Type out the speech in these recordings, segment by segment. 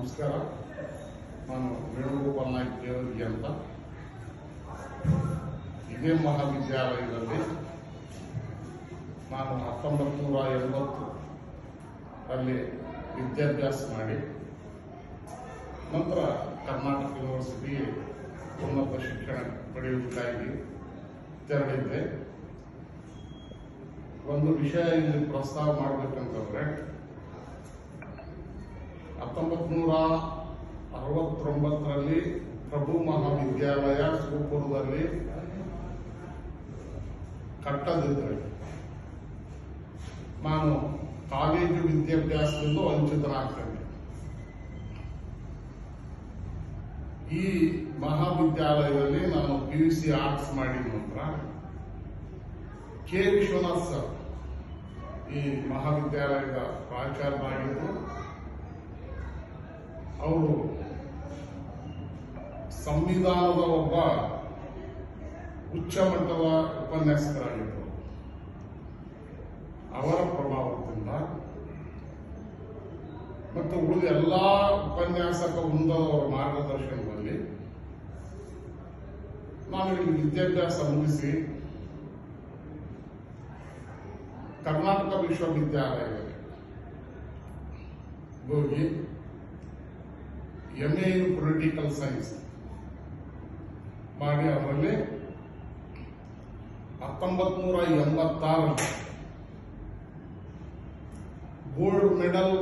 ನಮಸ್ಕಾರ. ನಾನು ವೇಣುಗೋಪಾಲ್ ನಾಯ್ಕ ದೇವರಿಗೆ ಅಂತ. ಇದೇ ಮಹಾವಿದ್ಯಾಲಯದಲ್ಲಿ ನಾನು ಹತ್ತೊಂಬತ್ತು ನೂರ ಎಂಬತ್ತು ಅಲ್ಲಿ ವಿದ್ಯಾಭ್ಯಾಸ ಮಾಡಿ, ನಂತರ ಕರ್ನಾಟಕ ಯೂನಿವರ್ಸಿಟಿ ಉನ್ನತ ಶಿಕ್ಷಣ ಪಡೆಯುವುದಕ್ಕಾಗಿ ತೆರಳಿದ್ದೆ. ಒಂದು ವಿಷಯ ಇಲ್ಲಿ ಪ್ರಸ್ತಾವ ಮಾಡಬೇಕಂತಂದ್ರೆ ಹತ್ತೊಂಬತ್ತು ನೂರ ಅರವತ್ತೊಂಬತ್ತರಲ್ಲಿ ಪ್ರಭು ಮಹಾವಿದ್ಯಾಲಯ ಸೂಪುರದಲ್ಲಿ ಕಟ್ಟದಿದ್ದರೆ ನಾನು ಕಾಲೇಜು ವಿದ್ಯಾಭ್ಯಾಸದಿಂದ ವಂಚಿತನಾಗ್ತೇನೆ. ಈ ಮಹಾವಿದ್ಯಾಲಯದಲ್ಲಿ ನಾನು ಪಿ ಯು ಸಿ ಆರ್ಟ್ಸ್ ಮಾಡಿದ ನಂತರ ಕೆ. ವಿಶ್ವನಾಥ್ ಸರ್ ಈ ಮಹಾವಿದ್ಯಾಲಯದ ಪ್ರಾಚಾರ್ಯರಾಗಿದ್ದರು ಅವರು ಸಂವಿಧಾನದ ಒಬ್ಬ ಉಚ್ಚ ಮಟ್ಟದ ಉಪನ್ಯಾಸಕರಾಗಿದ್ದರು. ಅವರ ಪ್ರಭಾವದಿಂದ ಮತ್ತು ಉಳಿದ ಎಲ್ಲ ಉಪನ್ಯಾಸಕ ವೃಂದದವರ ಮಾರ್ಗದರ್ಶನದಲ್ಲಿ ನಾನು ವಿದ್ಯಾಭ್ಯಾಸ ಮುಗಿಸಿ ಕರ್ನಾಟಕ ವಿಶ್ವವಿದ್ಯಾಲಯದಲ್ಲಿ ಹೋಗಿ M A in political science ಮಾಡಿ ಅದರಲ್ಲಿ ಹತ್ತೊಂಬತ್ ನೂರ ಗೋಲ್ಡ್ ಮೆಡಲ್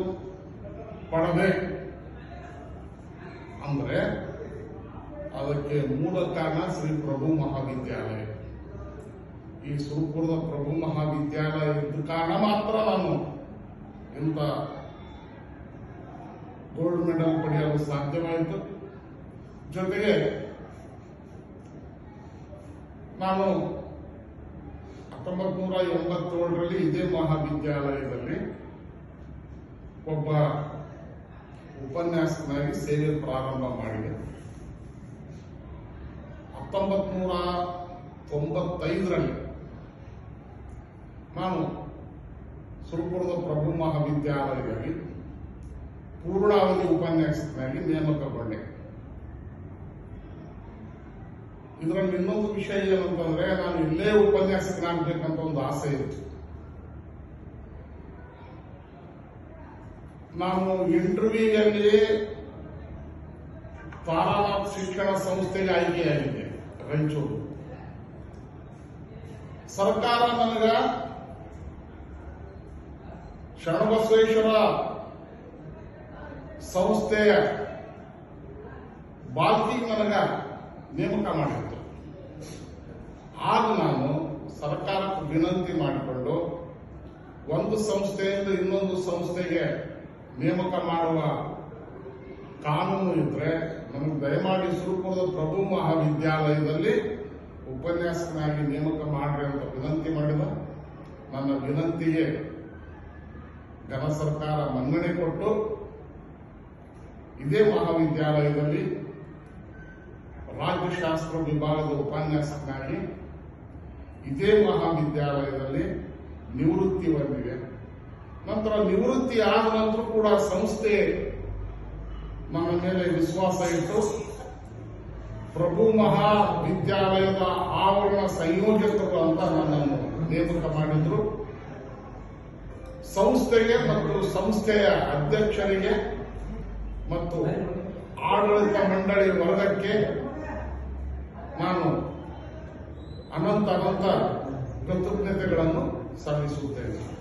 ಪಡೆದ. ಅಂದ್ರೆ ಅದಕ್ಕೆ ಮೂಲ ಕಾರಣ ಶ್ರೀ ಪ್ರಭು ಮಹಾವಿದ್ಯಾಲಯ. ಈ ಸುರಪುರದ ಪ್ರಭು ಮಹಾವಿದ್ಯಾಲಯ ಇದ್ದ ಕಾರಣ ಮಾತ್ರ ನಾನು ಇಂಥ ಗೋಲ್ಡ್ ಮೆಡಲ್ ಪಡೆಯಲು ಸಾಧ್ಯವಾಯಿತು ಜೊತೆಗೆ ನಾನು ಹತ್ತೊಂಬತ್ ನೂರ ಎಂಬತ್ತೇಳರಲ್ಲಿ ಇದೇ ಮಹಾವಿದ್ಯಾಲಯದಲ್ಲಿ ಒಬ್ಬ ಉಪನ್ಯಾಸಕನಾಗಿ ಸೇವೆ ಪ್ರಾರಂಭ ಮಾಡಿದೆ. ಹತ್ತೊಂಬತ್ ನೂರ ತೊಂಬತ್ತೈದರಲ್ಲಿ ನಾನು ಸುರಪುರದ ಪ್ರಭು ಮಹಾವಿದ್ಯಾಲಯದಲ್ಲಿ ಪೂರ್ಣಾವಧಿ ಉಪನ್ಯಾಸಕನಾಗಿ ನೇಮಕಗೊಂಡೆ. ಇದರಲ್ಲಿ ಇನ್ನೊಂದು ವಿಷಯ ಏನಂತಂದ್ರೆ ನಾನು ಇಲ್ಲೇ ಉಪನ್ಯಾಸಕನಾಗಬೇಕಂತ ಒಂದು ಆಸೆ ಇತ್ತು. ನಾನು ಇಂಟರ್ವ್ಯೂನಲ್ಲಿ ತಾರಾನಾಥ್ ಶಿಕ್ಷಣ ಸಂಸ್ಥೆಗೆ ಆಯ್ಕೆಯಾಗಿದ್ದೆ ರಾಯಚೂರು. ಸರ್ಕಾರ ನನಗ ಶರಣಬಸವೇಶ್ವರ ಸಂಸ್ಥೆಯ ಬಾಲ್ಕಿ ನೇಮಕ ಮಾಡಿತ್ತು. ಆಗ ನಾನು ಸರ್ಕಾರಕ್ಕೆ ವಿನಂತಿ ಮಾಡಿಕೊಂಡು ಒಂದು ಸಂಸ್ಥೆಯಿಂದ ಇನ್ನೊಂದು ಸಂಸ್ಥೆಗೆ ನೇಮಕ ಮಾಡುವ ಕಾನೂನು ಇದ್ರೆ ನಮಗೆ ದಯಮಾಡಿ ಸುರಪುರದ ಪ್ರಭು ಮಹಾವಿದ್ಯಾಲಯದಲ್ಲಿ ಉಪನ್ಯಾಸಕನಾಗಿ ನೇಮಕ ಮಾಡ್ರಿ ಅಂತ ವಿನಂತಿ ಮಾಡಿದ. ನನ್ನ ವಿನಂತಿಗೆ ಘನ ಸರ್ಕಾರ ಮನ್ನಣೆ ಕೊಟ್ಟು ಇದೇ ಮಹಾವಿದ್ಯಾಲಯದಲ್ಲಿ ರಾಜ್ಯಶಾಸ್ತ್ರ ವಿಭಾಗದ ಉಪನ್ಯಾಸಕನಾಗಿ ಇದೇ ಮಹಾವಿದ್ಯಾಲಯದಲ್ಲಿ ನಿವೃತ್ತಿ ಬಂದಿದೆ. ನಂತರ ನಿವೃತ್ತಿ ಆದ ನಂತರ ಕೂಡ ಸಂಸ್ಥೆ ನನ್ನ ಮೇಲೆ ವಿಶ್ವಾಸ ಇಟ್ಟು ಪ್ರಭು ಮಹಾವಿದ್ಯಾಲಯದ ಆವರಣ ಸಂಯೋಜಕರು ಅಂತ ನನ್ನನ್ನು ನೇಮಕ ಮಾಡಿದ್ರು. ಸಂಸ್ಥೆಗೆ ಮತ್ತು ಸಂಸ್ಥೆಯ ಅಧ್ಯಕ್ಷರಿಗೆ ಮತ್ತು ಆಡಳಿತ ಮಂಡಳಿ ವರ್ಗಕ್ಕೆ ನಾನು ಅನಂತ ಅನಂತ ಕೃತಜ್ಞತೆಗಳನ್ನು ಸಲ್ಲಿಸುತ್ತೇನೆ.